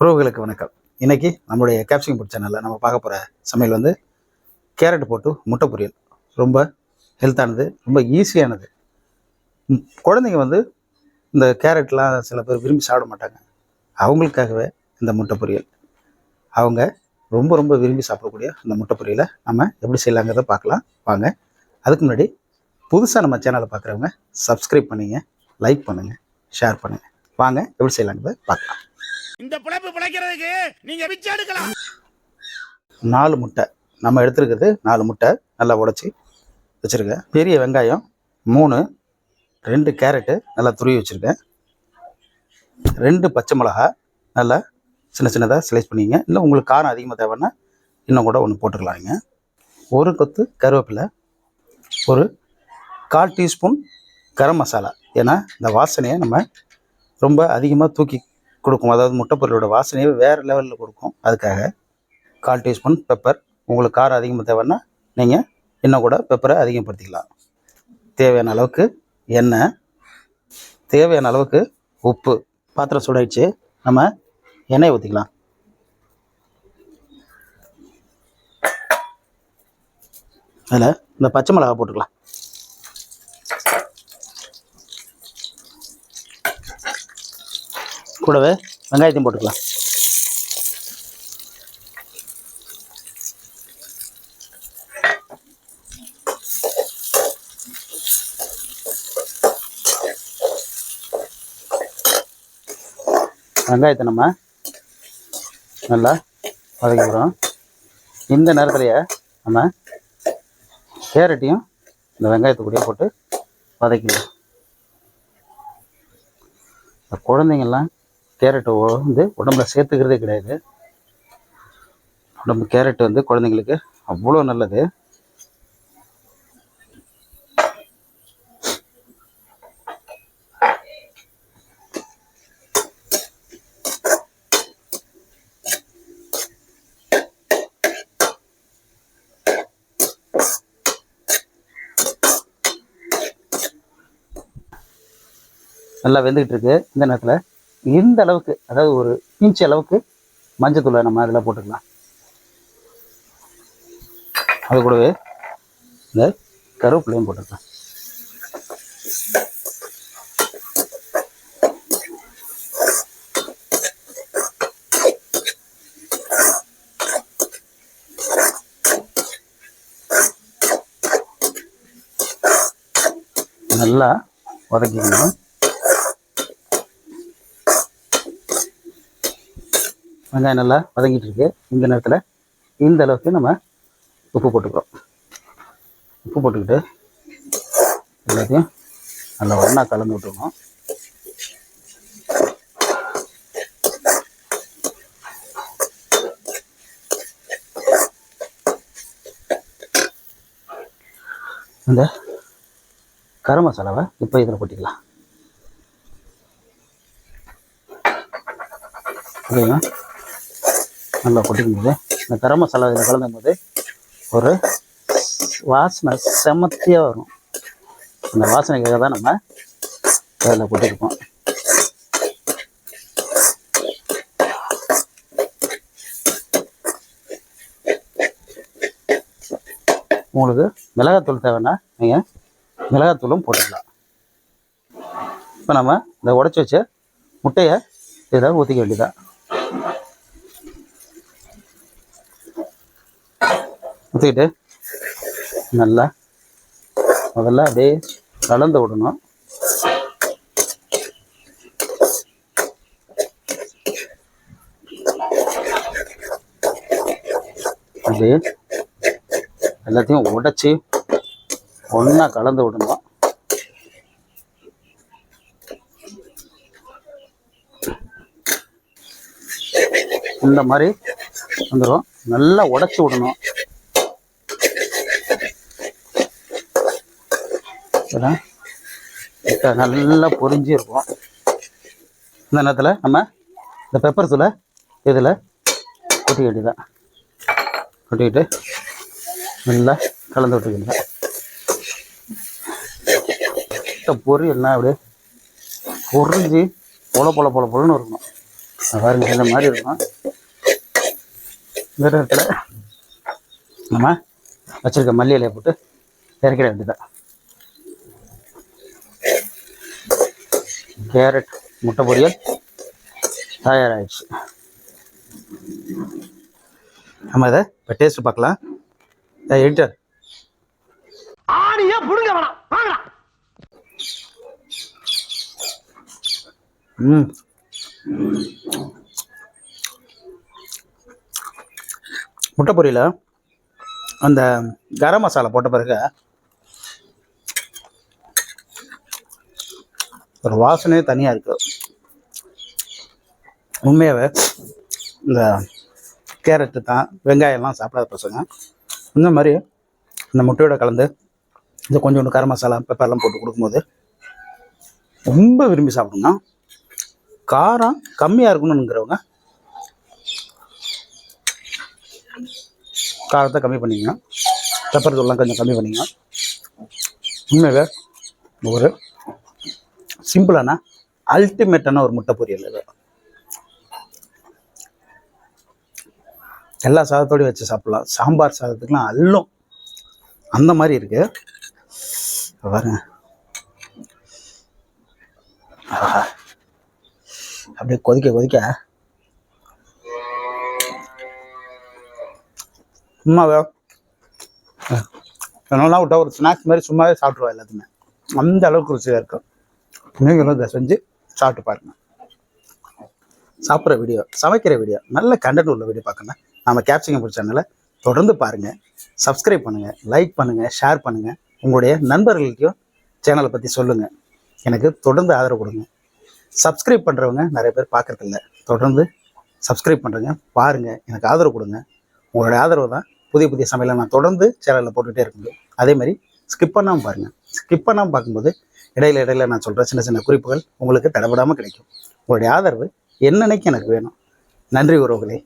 உறவுகளுக்கு வணக்கம். இன்றைக்கி நம்மளுடைய கேப்சிங் ஃபுட் சேனலில் நம்ம பார்க்க போகிற சமையல் வந்து கேரட் போட்டு முட்டை பொரியல். ரொம்ப ஹெல்த்தானது ரொம்ப ஈஸியானது குழந்தைங்க வந்து இந்த கேரட்லாம் சில பேர் விரும்பி சாப்பிட மாட்டாங்க. அவங்களுக்காகவே இந்த முட்டை பொரியல். அவங்க ரொம்ப ரொம்ப விரும்பி சாப்பிடக்கூடிய இந்த முட்டை பொரியலை நம்ம எப்படி செய்யலாங்கிறத பார்க்கலாம். வாங்க அதுக்கு முன்னாடி புதுசாக நம்ம சேனலை பார்க்குறவங்க சப்ஸ்கிரைப் பண்ணுங்க லைக் பண்ணுங்கள் ஷேர் பண்ணுங்கள் வாங்க எப்படி செய்யலாங்கிறத பார்க்கலாம். இந்த பிழைப்பு பிழைக்கிறதுக்கு நீங்க பிச்சை எடுக்கலாம். நாலு முட்டை. நம்ம எடுத்துருக்கிறது நாலு முட்டை நல்லா உடச்சி வச்சுருக்கேன் பெரிய வெங்காயம் மூணு ரெண்டு கேரட்டு நல்லா துருவி வச்சுருக்கேன். ரெண்டு பச்சை மிளகா நல்லா சின்ன சின்னதாக ஸ்லைஸ் பண்ணிங்க இல்லை உங்களுக்கு காரம் அதிகமாக தேவைன்னா இன்னும் கூட ஒன்று போட்டுக்கலாங்க ஒரு கொத்து கருவேப்பிலை ஒரு கால் டீஸ்பூன் கரம் மசாலா. ஏன்னா இந்த வாசனையை நம்ம ரொம்ப அதிகமாக தூக்கி கொடுக்கும். அதாவது முட்டை பொருளோட வாசனையை வேறு லெவலில் கொடுக்கும். அதுக்காக கால் டீஸ்பூன் பெப்பர் உங்களுக்கு காரம் அதிகமாக தேவைன்னா நீங்கள் இன்னும் கூட பெப்பரை அதிகப்படுத்திக்கலாம். தேவையான அளவுக்கு எண்ணெய் தேவையான அளவுக்கு உப்பு. பாத்திரம் சூடாயிடுச்சு. நம்ம எண்ணெயை ஊற்றிக்கலாம் அதில் இந்த பச்சை மிளகா போட்டுக்கலாம். கூடவே வெங்காயத்தையும் போட்டுக்கலாம். வெங்காயத்தை நம்ம நல்லா வதக்கிக்கிறோம் இந்த நேரத்துலையே நம்ம கேரட்டையும் இந்த வெங்காயத்தை கூடயே போட்டு வதக்கிடுவோம் குழந்தைங்கள்லாம் கேரட்டை வந்து உடம்புல சேர்த்துக்கிறதே கிடையாது. உடம்பு கேரட் வந்து குழந்தைங்களுக்கு அவ்வளோ நல்லது. நல்லா வெந்துக்கிட்டு இருக்கு இந்த நேரத்தில். இந்த அளவுக்கு அதாவது ஒரு இன்ச் அளவுக்கு மஞ்சத்தூளை நம்ம அதில் போட்டுக்கலாம். அது கூடவே இந்த கருவேப்பிலையும் போட்டுக்கலாம். நல்லா வதக்கிக்கணும். வெங்காயம் நல்லா வதங்கிட்டு இருக்கு இந்த நேரத்தில் இந்த அளவுக்கு நம்ம உப்பு போட்டுக்கிறோம். உப்பு போட்டுக்கிட்டு எல்லாத்தையும் நல்லா ஒன்றா கலந்து விட்டுருக்கோம் இந்த கரம் மசாலாவை இப்போ இதில் கொட்டிக்கலாம். ஓகேங்களா? நல்லா கொட்டிக்கும்போது இந்த கரம் மசாலா இதில் கலந்தும் போது ஒரு வாசனை செமத்தியாக வரும். அந்த வாசனைக்காக தான் நம்ம அதில் கொட்டிருப்போம் உங்களுக்கு மிளகாத்தூள் தேவைன்னா நீங்கள் மிளகாத்தூளும் போட்டுக்கலாம். இப்போ நம்ம இந்த உடச்சி வச்ச முட்டையை இதில் ஊற்றிக்க வேண்டியதான் ஊற்றிக்கிட்டு நல்லா முதல்ல அப்படியே கலந்து விடணும். அப்படியே எல்லாத்தையும் உடைச்சி ஒன்றா கலந்து விடணும். இந்த மாதிரி வந்துடும் நல்லா உடைச்சி விடணும். இதெல்லாம் நல்லா பொரிஞ்சு இருக்கும் இந்த நேரத்தில் நம்ம இந்த பெப்பர் தூளை இதில் கொட்டி வேண்டியதான் கொட்டிக்கிட்டு நல்லா கலந்து விட்டுக்கிங்க பொரியல்னா அப்படியே பொரிஞ்சு பொல பொல பொல பொலன்னு இருக்கணும். பாருங்க இந்த மாதிரி இருக்கும் இந்த இடத்துல நம்ம வச்சிருக்க மல்லி இலையை போட்டு இறக்கிட வேண்டியதான் கேரட் முட்டை பொரியல் தயாராகிடுச்சு நம்ம இதை இப்போ டேஸ்ட் பார்க்கலாம். எடிட்டர் ஆணியே புடுங்க வேணாம். வாங்கடா. ம். முட்டை பொரியல அந்த கரம் மசாலா போட்ட பிறகு ஒரு வாசனையே தனியாக இருக்கு. உண்மையாகவே இந்த கேரட்டு தான் வெங்காயம்லாம் சாப்பிடாத பசங்க. இந்த மாதிரி இந்த முட்டையோட கலந்து இந்த கொஞ்சோண்டு கரம் மசாலா பெப்பர்லாம் போட்டு கொடுக்கும்போது ரொம்ப விரும்பி சாப்பிடுங்க. காரம் கம்மியாக இருக்கணுங்கிறவங்க காரத்தை கம்மி பண்ணிங்க பெப்பர் தூள்லாம் கொஞ்சம் கம்மி பண்ணிக்கங்க. உண்மையாகவே ஒரு சிம்பிளானா அல்டிமேட்டான ஒரு முட்டை பொரியல் இது. எல்லா சாதத்தோடையும் வச்சு சாப்பிடலாம். சாம்பார் சாதத்துக்குலாம் அல்லும். அந்த மாதிரி இருக்கு. பாருங்க. அப்படியே கொதிக்க கொதிக்க. சும்மாவே என்னெல்லாம் விட்டா ஒரு ஸ்நாக்ஸ் மாதிரி சும்மாவே சாப்பிட்ருவா எல்லாத்தையுமே அந்த அளவுக்கு ருசியாக இருக்கும். நீங்களும் இதை செஞ்சு சாப்பிட்டு பாருங்க. சாப்பிட்ற வீடியோ சமைக்கிற வீடியோ நல்ல கண்டென்ட் உள்ள வீடியோ பார்க்கணும் நம்ம கேப்சிங்க பிடிச்ச சேனலை தொடர்ந்து பாருங்கள் சப்ஸ்கிரைப் பண்ணுங்கள் லைக் பண்ணுங்கள் ஷேர் பண்ணுங்கள் உங்களுடைய நண்பர்களுக்கும் சேனலை பற்றி சொல்லுங்கள் எனக்கு தொடர்ந்து ஆதரவு கொடுங்க. சப்ஸ்கிரைப் பண்ணுறவங்க நிறைய பேர் பார்க்கறதில்ல. தொடர்ந்து சப்ஸ்கிரைப் பண்ணுறங்க பாருங்கள் எனக்கு ஆதரவு கொடுங்க. உங்களுடைய ஆதரவு தான் புதிய புதிய சமையலை நான் தொடர்ந்து சேனலில் போட்டுகிட்டே இருக்கணும். அதேமாதிரி அதே மாதிரி ஸ்கிப் பண்ணாமல் பாருங்கள் ஸ்கிப் பண்ணாமல் பார்க்கும்போது இடையில இடையில நான் சொல்கிற சின்ன சின்ன குறிப்புகள் உங்களுக்கு தடபடாமல் கிடைக்கும். உங்களுடைய ஆதரவு என்னன்னைக்கு எனக்கு வேணும். நன்றி உறவுகளே.